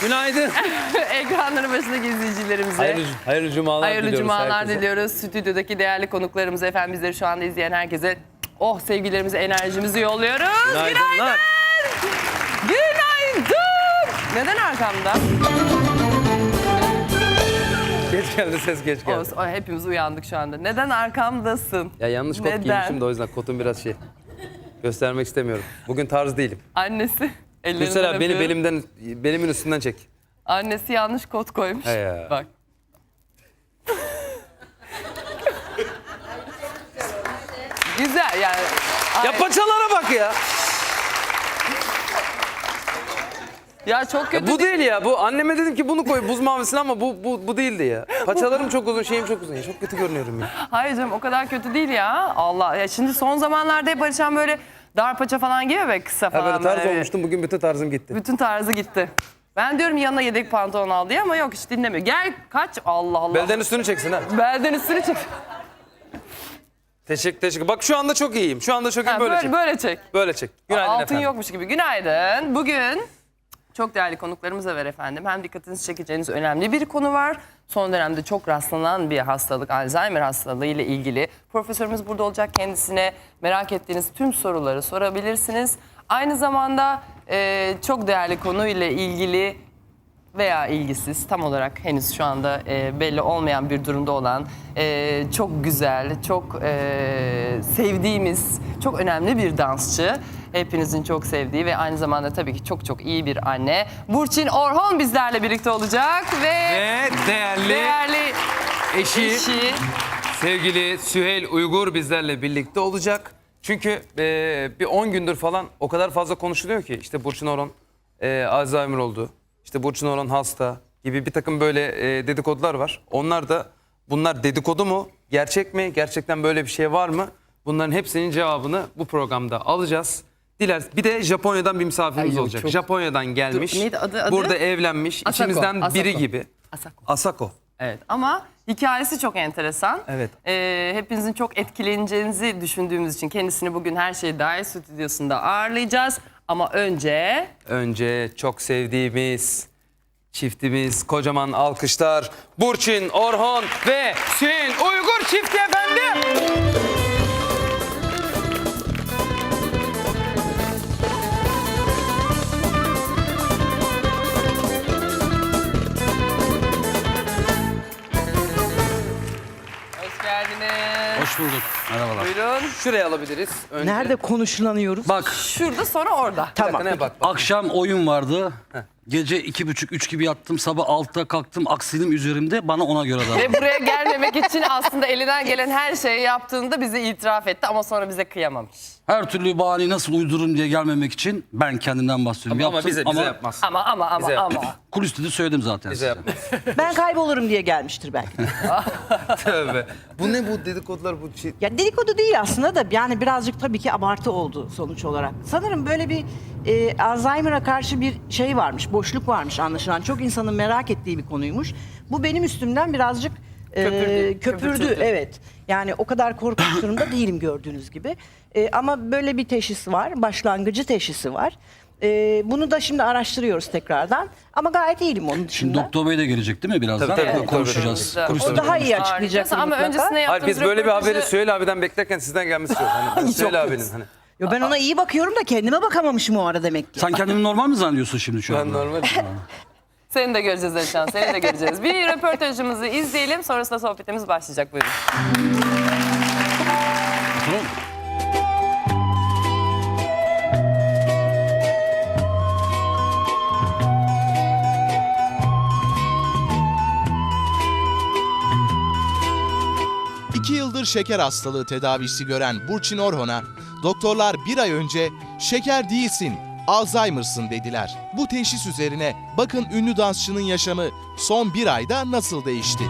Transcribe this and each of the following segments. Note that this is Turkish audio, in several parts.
Günaydın. Ekranların başındaki izleyicilerimize. hayırlı, hayırlı cumalar Hayırlı diliyoruz cumalar herkese. diliyoruz. Stüdyodaki değerli konuklarımıza, efendim bizleri şu anda izleyen herkese oh sevgilerimizi, enerjimizi yolluyoruz. Günaydınlar. Günaydın. Neden arkamda? Geç geldi ses geç geldi. Olsun, hepimiz uyandık şu anda. Neden arkamdasın? Ya yanlış kot Neden? giymişim de o yüzden kotum biraz şey. Göstermek istemiyorum. Bugün tarz değilim. Annesi. Ellerinden Mesela beni öpüyorum. belimden belimin üstünden çek. Annesi yanlış kot koymuş. He ya. Bak. Güzel yani. Ya Ay, paçalara bak ya. ya çok kötü bu değil ya. Bu anneme dedim ki bunu koy buz mavisini ama bu bu bu değildi ya. Paçalarım çok uzun, şeyim çok uzun. Ya. Çok kötü görünüyorum ya. Hayır canım o kadar kötü değil ya. Allah. Ya şimdi son zamanlarda hep Barışan böyle dar paça falan giyiyor ve kısa Ha falan. böyle tarz böyle. olmuştum. Bugün bütün tarzım gitti. Bütün tarzı gitti. Ben diyorum yanına yedek pantolon al diye ama yok hiç dinlemiyor. Gel kaç Allah Allah. Belden üstünü çeksin ha. Belden üstünü çek. Teşekkür teşekkür. Bak şu anda çok iyiyim. Şu anda çok iyiyim. Ha, Böyle, böyle çek. Böyle çek. Günaydın Altın efendim. yokmuş gibi. Günaydın. Bugün çok değerli konuklarımız da var efendim. Hem dikkatinizi çekeceğiniz önemli bir konu var. Son dönemde çok rastlanan bir hastalık, Alzheimer hastalığı ile ilgili. Profesörümüz burada olacak. Kendisine merak ettiğiniz tüm soruları sorabilirsiniz. Aynı zamanda e, çok değerli konuyla ilgili veya ilgisiz tam olarak henüz şu anda e, belli olmayan bir durumda olan e, çok güzel, çok e, sevdiğimiz, çok önemli bir dansçı. Hepinizin çok sevdiği ve aynı zamanda tabii ki çok çok iyi bir anne. Burçin Orhon bizlerle birlikte olacak ve, Ve değerli, değerli eşi, eşi sevgili Süheyl Uygur bizlerle birlikte olacak. Çünkü e, bir 10 gündür falan o kadar fazla konuşuluyor ki işte Burçin Orhan e, Alzheimer oldu. İşte Burçin Orhan hasta gibi bir takım böyle e, dedikodular var. Onlar da bunlar dedikodu mu? Gerçek mi? Gerçekten böyle bir şey var mı? Bunların hepsinin cevabını bu programda alacağız. Diler bir de Japonya'dan bir misafirimiz Ay yok, olacak. çok- Japonya'dan gelmiş. Dur, neydi adı- adı? Burada evlenmiş. Asako, içimizden biri Asako. gibi. Asako. Asako. Evet ama hikayesi çok enteresan. Evet. Ee, hepinizin çok etkileneceğinizi düşündüğümüz için kendisini bugün her şey dahil stüdyosunda ağırlayacağız. Ama önce Önce çok sevdiğimiz çiftimiz kocaman alkışlar Burçin Orhon ve Süheyl Uygur çifti efendim. Buyurun. Şuraya alabiliriz. Önce. Nerede konuşlanıyoruz? Bak Şurada sonra orada. Tamam. Bak, bak. akşam oyun vardı. Gece iki buçuk, üç gibi yattım. Sabah altıda kalktım. Aksilim üzerimde. Bana ona göre davran. Ve buraya gelmemek için aslında elinden gelen her şeyi yaptığında bize itiraf etti ama sonra bize kıyamamış. Her türlü bahaneyi nasıl uydururum diye gelmemek için ben kendimden bahsediyorum. Ama Yaptım bize bize yapmaz. Ama ama ama Bize ama. Kuliste de söyledim zaten Bize size. yapmaz. Ben kaybolurum diye gelmiştir belki. Tövbe. Bu ne bu dedikodular bu çift? ya dedikodu değil aslında da yani birazcık tabii ki abartı oldu sonuç olarak. Sanırım böyle bir e, Alzheimer'a karşı bir şey varmış, boşluk varmış anlaşılan. Çok insanın merak ettiği bir konuymuş. Bu benim üstümden birazcık e, Köpürdü, köpürdü. Evet. Yani o kadar korkunç durumda değilim gördüğünüz gibi. E, ama böyle bir teşhis var, başlangıcı teşhisi var. E, bunu da şimdi araştırıyoruz tekrardan. Ama gayet iyiyim onun dışında. Şimdi doktor bey de gelecek değil mi birazdan? Tabii, tabii, konuşacağız. Güzel. Kuliste O daha iyi açıklayacak Ama mutlaka. öncesinde yaptığımız Hayır biz böyle bir haberi Süheyl abiden beklerken sizden gelmesi yok. Hani Süheyl abinin hani. Yo ben ona iyi bakıyorum da kendime bakamamışım o ara demek ki. Sen kendini normal mi zannediyorsun şimdi şu Ben anda? normal. Seni de göreceğiz Erşan, seni de göreceğiz. Bir röportajımızı izleyelim, sonrasında sohbetimiz başlayacak. Buyurun. İki yıldır şeker hastalığı tedavisi gören Burçin Orhon'a doktorlar bir ay önce şeker değilsin, Alzheimer'sın dediler. Bu teşhis üzerine bakın ünlü dansçının yaşamı son bir ayda nasıl değişti?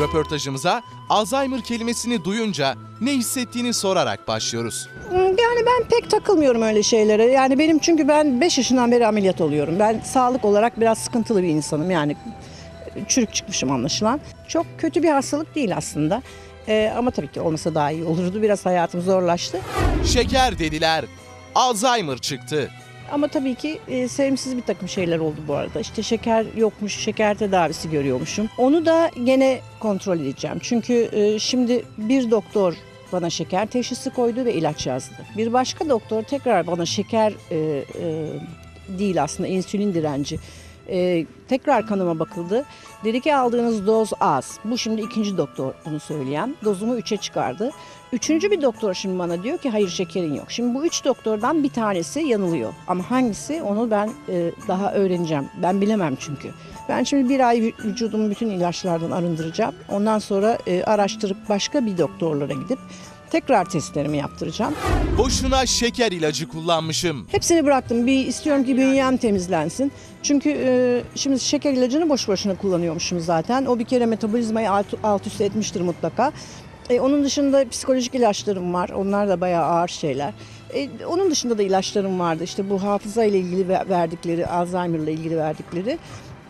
Röportajımıza Alzheimer kelimesini duyunca ne hissettiğini sorarak başlıyoruz. Yani ben pek takılmıyorum öyle şeylere. Yani benim çünkü ben 5 yaşından beri ameliyat oluyorum. Ben sağlık olarak biraz sıkıntılı bir insanım. Yani çürük çıkmışım anlaşılan. Çok kötü bir hastalık değil aslında. Ee, ama tabii ki olmasa daha iyi olurdu. Biraz hayatım zorlaştı. Şeker dediler. Alzheimer çıktı. Ama tabii ki e, sevimsiz bir takım şeyler oldu bu arada. İşte şeker yokmuş, şeker tedavisi görüyormuşum. Onu da gene kontrol edeceğim. Çünkü e, şimdi bir doktor bana şeker teşhisi koydu ve ilaç yazdı. Bir başka doktor tekrar bana şeker e, e, değil aslında insülin direnci. E, tekrar kanıma bakıldı. Dedi ki aldığınız doz az. Bu şimdi ikinci doktor bunu söyleyen. Dozumu 3'e çıkardı. Üçüncü bir doktor şimdi bana diyor ki hayır şekerin yok. Şimdi bu üç doktordan bir tanesi yanılıyor. Ama hangisi onu ben e, daha öğreneceğim. Ben bilemem çünkü. Ben şimdi bir ay vü- vücudumu bütün ilaçlardan arındıracağım. Ondan sonra e, araştırıp başka bir doktorlara gidip tekrar testlerimi yaptıracağım. Boşuna şeker ilacı kullanmışım. Hepsini bıraktım. Bir istiyorum ki bünyem temizlensin. Çünkü e, şimdi şeker ilacını boş boşuna kullanıyormuşum zaten. O bir kere metabolizmayı alt, alt üst etmiştir mutlaka. E, onun dışında psikolojik ilaçlarım var. Onlar da bayağı ağır şeyler. E, onun dışında da ilaçlarım vardı. İşte bu hafıza ile ilgili ve- verdikleri, Alzheimer ile ilgili verdikleri.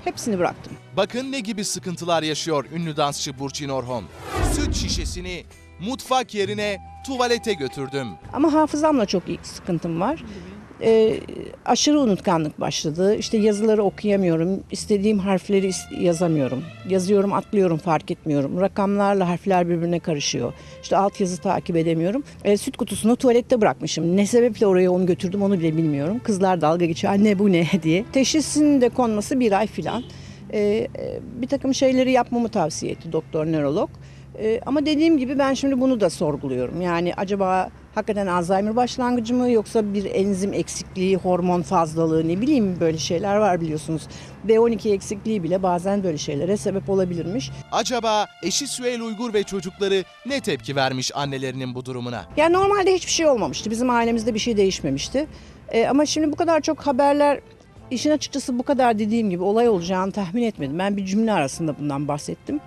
Hepsini bıraktım. Bakın ne gibi sıkıntılar yaşıyor ünlü dansçı Burçin Orhon. Süt şişesini mutfak yerine tuvalete götürdüm. Ama hafızamla çok sıkıntım var. Ee, aşırı unutkanlık başladı. İşte yazıları okuyamıyorum. İstediğim harfleri yazamıyorum. Yazıyorum, atlıyorum, fark etmiyorum. Rakamlarla harfler birbirine karışıyor. İşte altyazı takip edemiyorum. Ee, süt kutusunu tuvalette bırakmışım. Ne sebeple oraya onu götürdüm onu bile bilmiyorum. Kızlar dalga geçiyor. Anne bu ne diye. Teşhisin de konması bir ay filan. Ee, e, bir takım şeyleri yapmamı tavsiye etti doktor nörolog. Ee, ama dediğim gibi ben şimdi bunu da sorguluyorum. Yani acaba hakikaten Alzheimer başlangıcı mı yoksa bir enzim eksikliği, hormon fazlalığı ne bileyim böyle şeyler var biliyorsunuz. B12 eksikliği bile bazen böyle şeylere sebep olabilirmiş. Acaba eşi Süheyl Uygur ve çocukları ne tepki vermiş annelerinin bu durumuna? Yani normalde hiçbir şey olmamıştı. Bizim ailemizde bir şey değişmemişti. Ee, ama şimdi bu kadar çok haberler işin açıkçası bu kadar dediğim gibi olay olacağını tahmin etmedim. Ben bir cümle arasında bundan bahsettim.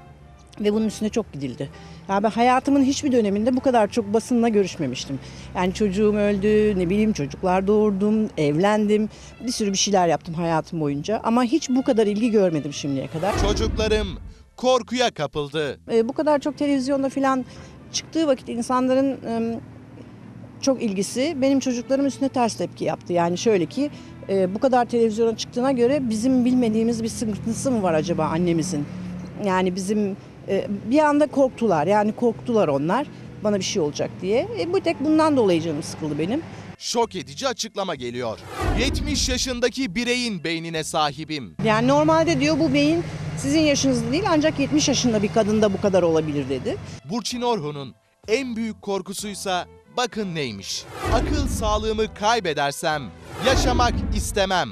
Ve bunun üstüne çok gidildi. Yani ben hayatımın hiçbir döneminde bu kadar çok basınla görüşmemiştim. Yani çocuğum öldü, ne bileyim çocuklar doğurdum, evlendim. Bir sürü bir şeyler yaptım hayatım boyunca. Ama hiç bu kadar ilgi görmedim şimdiye kadar. Çocuklarım korkuya kapıldı. E, bu kadar çok televizyonda falan çıktığı vakit insanların e, çok ilgisi benim çocuklarım üstüne ters tepki yaptı. Yani şöyle ki e, bu kadar televizyona çıktığına göre bizim bilmediğimiz bir sıkıntısı mı var acaba annemizin? Yani bizim e, bir anda korktular. Yani korktular onlar bana bir şey olacak diye. E, bu tek bundan dolayı canım sıkıldı benim. Şok edici açıklama geliyor. 70 yaşındaki bireyin beynine sahibim. Yani normalde diyor bu beyin sizin yaşınızda değil ancak 70 yaşında bir kadında bu kadar olabilir dedi. Burçin Orhun'un en büyük korkusuysa bakın neymiş. Akıl sağlığımı kaybedersem yaşamak istemem.